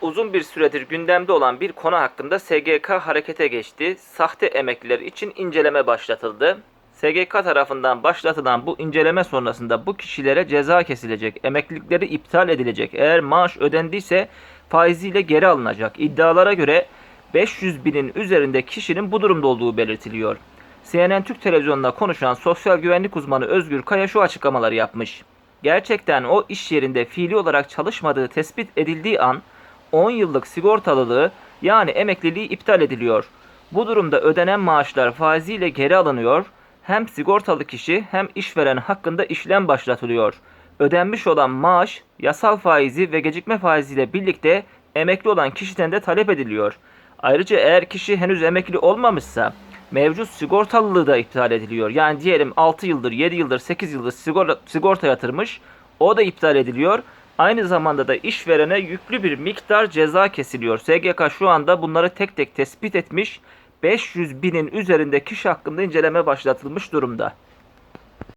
Uzun bir süredir gündemde olan bir konu hakkında SGK harekete geçti. Sahte emekliler için inceleme başlatıldı. SGK tarafından başlatılan bu inceleme sonrasında bu kişilere ceza kesilecek, emeklilikleri iptal edilecek. Eğer maaş ödendiyse faiziyle geri alınacak. İddialara göre 500 binin üzerinde kişinin bu durumda olduğu belirtiliyor. CNN Türk televizyonunda konuşan sosyal güvenlik uzmanı Özgür Kaya şu açıklamaları yapmış. Gerçekten o iş yerinde fiili olarak çalışmadığı tespit edildiği an 10 yıllık sigortalılığı yani emekliliği iptal ediliyor. Bu durumda ödenen maaşlar faiziyle geri alınıyor. Hem sigortalı kişi hem işveren hakkında işlem başlatılıyor. Ödenmiş olan maaş yasal faizi ve gecikme faiziyle birlikte emekli olan kişiden de talep ediliyor. Ayrıca eğer kişi henüz emekli olmamışsa mevcut sigortalılığı da iptal ediliyor. Yani diyelim 6 yıldır, 7 yıldır, 8 yıldır sigorta, sigorta yatırmış. O da iptal ediliyor. Aynı zamanda da işverene yüklü bir miktar ceza kesiliyor. SGK şu anda bunları tek tek tespit etmiş. 500 binin üzerinde kişi hakkında inceleme başlatılmış durumda.